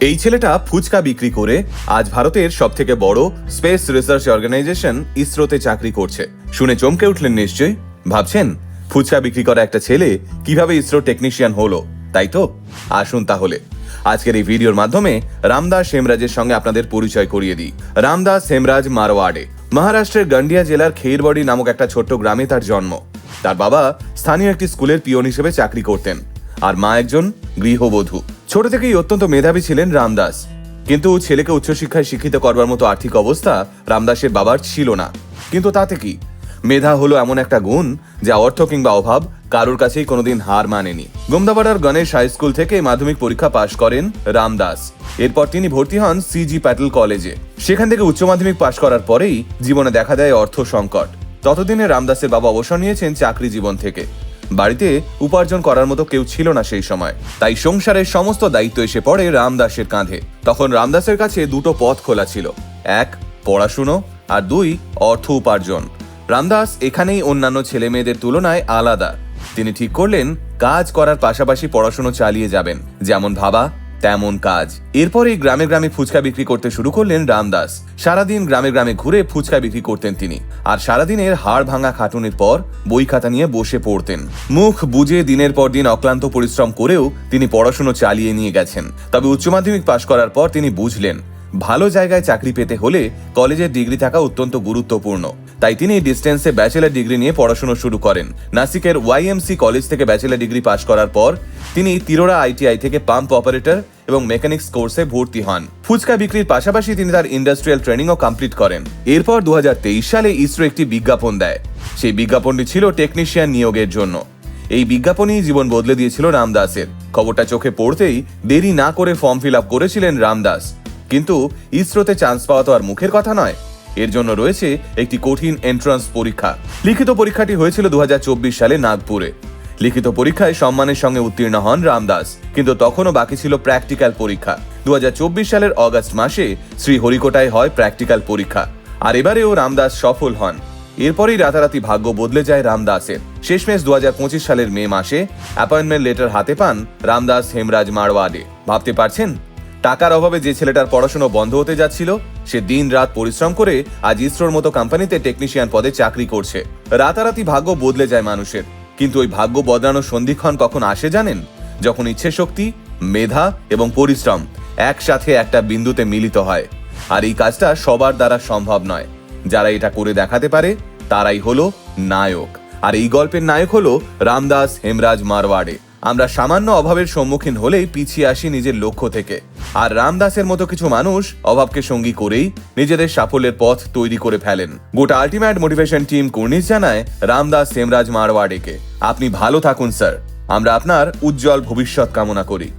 এই ছেলেটা ফুচকা বিক্রি করে আজ ভারতের সব থেকে বড় স্পেস রিসার্চ অর্গানাইজেশন ইসরোতে চাকরি করছে। শুনে চমকে উঠলেন নিশ্চয়ই। ভাবছেন, ফুচকা বিক্রি করা একটা ছেলে কীভাবে ইসরো টেকনিশিয়ান হলো? তাই তো? আসুন তাহলে। আজকের এই ভিডিওর মাধ্যমে রামদাস হেমরাজের সঙ্গে আপনাদের পরিচয় করিয়ে দিই। রামদাস হেমরাজ মারওয়াড়ে, মহারাষ্ট্রের গন্ডিয়া জেলার খেরবড়ি নামক একটা ছোট্ট গ্রামে তার জন্ম। তার বাবা স্থানীয় একটি স্কুলের পিয়ন হিসেবে চাকরি করতেন। আর মা একজন গৃহবধূ। ছোট থেকেই অত্যন্ত মেধাবী ছিলেন রামদাস। কিন্তু ছেলেকে উচ্চশিক্ষায় শিক্ষিত করবার মতো আর্থিক অবস্থা রামদাসের বাবার ছিল না। কিন্তু তাতে কি? মেধা হলো এমন একটা গুণ যা অর্থ কিংবা অভাব কারোর কাছেই কোনোদিন হার মানেনি। গোমদাবাড়ার গণেশ হাই স্কুল থেকে মাধ্যমিক পরীক্ষা পাশ করেন রামদাস। এরপর তিনি ভর্তি হন সিজি প্যাটেল কলেজে। সেখান থেকে উচ্চ মাধ্যমিক পাশ করার পরেই জীবনে দেখা দেয় অর্থ সংকট। ততদিনে রামদাসের বাবা অবসর নিয়েছেন চাকরি জীবন থেকে। বাড়িতে উপার্জন করার মতো কেউ ছিল না সেই সময়। তাই সংসারের সমস্ত দায়িত্ব এসে পড়ে রামদাসের কাঁধে। তখন রামদাসের কাছে দুটো পথ খোলা ছিল। এক, পড়াশুনো, আর দুই, অর্থ উপার্জন। রামদাস এখানেই অন্যান্য ছেলে মেয়েদের তুলনায় আলাদা। তিনি ঠিক করলেন, কাজ করার পাশাপাশি পড়াশুনো চালিয়ে যাবেন, যেমন ভাবা তেমন কাজ। এরপরে গ্রামে গ্রামে ফুচকা বিক্রি করতে শুরু করলেন রামদাস। সারাদিন গ্রামে গ্রামে ঘুরে ফুচকা বিক্রি করতেন তিনি। আর সারাদিনের হাড় ভাঙা খাটুনের পর বই খাতা নিয়ে বসে পড়তেন। মুখ বুঝে দিনের পর দিন অক্লান্ত পরিশ্রম করেও তিনি পড়াশুনো চালিয়ে নিয়ে গেছেন। তবে উচ্চ মাধ্যমিক পাশ করার পর তিনি বুঝলেন ভালো জায়গায় চাকরি পেতে হলে কলেজের ডিগ্রি থাকা অত্যন্ত গুরুত্বপূর্ণ। তাই তিনি ডিস্টেন্সে ব্যাচেলার ডিগ্রি নিয়ে পড়াশোনা শুরু করেন। নাসিকের ওয়াইএমসি কলেজ থেকে ব্যাচেলার ডিগ্রি পাশ করার পর তিনি তিরোরা আইটিআই থেকে পাম্প অপারেটর এবং মেকানিক্স কোর্সে ভর্তি হন। ফুচকা বিক্রির পাশাপাশি তিনি তার ইন্ডাস্ট্রিয়াল ট্রেনিংও কমপ্লিট করেন। এরপর দু হাজার তেইশ সালে ইসরো একটি বিজ্ঞাপন দেয়। সেই বিজ্ঞাপনটি ছিল টেকনিশিয়ান নিয়োগের জন্য। এই বিজ্ঞাপনই জীবন বদলে দিয়েছিল রামদাসের। খবরটা চোখে পড়তেই দেরি না করে ফর্ম ফিল আপ করেছিলেন রামদাস। কিন্তু ইসরোতে চান্স পাওয়া তো আর মুখের কথা নয়। এর জন্য রয়েছে একটি কঠিন এন্ট্রান্স পরীক্ষা। লিখিত পরীক্ষাটি হয়েছিল দু সালে নাগপুরে। লিখিত পরীক্ষায় সম্মানের সঙ্গে উত্তীর্ণ হন রামদাস, কিন্তু তখনও বাকি ছিল প্র্যাকটিক্যাল পরীক্ষা। দু সালের অগস্ট মাসে শ্রীহরিকোটায় হয় প্র্যাকটিক্যাল পরীক্ষা। আর এবারেও রামদাস সফল হন। এরপরই রাতারাতি ভাগ্য বদলে যায় রামদাসের। শেষমেশ দু হাজার পঁচিশ সালের মে মাসে অ্যাপয়েন্টমেন্ট লেটার হাতে পান রামদাস হেমরাজ মারওয়াডে ভাবতে পারছেন? টাকার অভাবে যে ছেলেটার পড়াশোনা বন্ধ হতে যাচ্ছিল, সে দিন রাত পরিশ্রম করে আজ ইসরোর মতো কোম্পানিতে টেকনিশিয়ান পদে চাকরি করছে। রাতারাতি ভাগ্য বদলে যায় মানুষের। কিন্তু ওই ভাগ্য বদলানোর সন্ধিক্ষণ কখন আসে জানেন? যখন ইচ্ছে শক্তি মেধা এবং পরিশ্রম একসাথে একটা বিন্দুতে মিলিত হয়। আর এই কাজটা সবার দ্বারা সম্ভব নয়। যারা এটা করে দেখাতে পারে, তারাই হলো নায়ক। আর এই গল্পের নায়ক হলো রামদাস হেমরাজ মারওয়াড়ে। আমরা সামান্য অভাবের সম্মুখীন হলেই পিছিয়ে আসি নিজের লক্ষ্য থেকে। আর রামদাসের মতো কিছু মানুষ অভাবকে সঙ্গী করেই নিজেদের সাফল্যের পথ তৈরি করে ফেলেন। গোটা আলটিমেট মোটিভেশন টিম কুর্নিশ জানায়, রামদাস সেমরাজ মারওয়াড়েকে। আপনি ভালো থাকুন, স্যার। আমরা আপনার উজ্জ্বল ভবিষ্যৎ কামনা করি।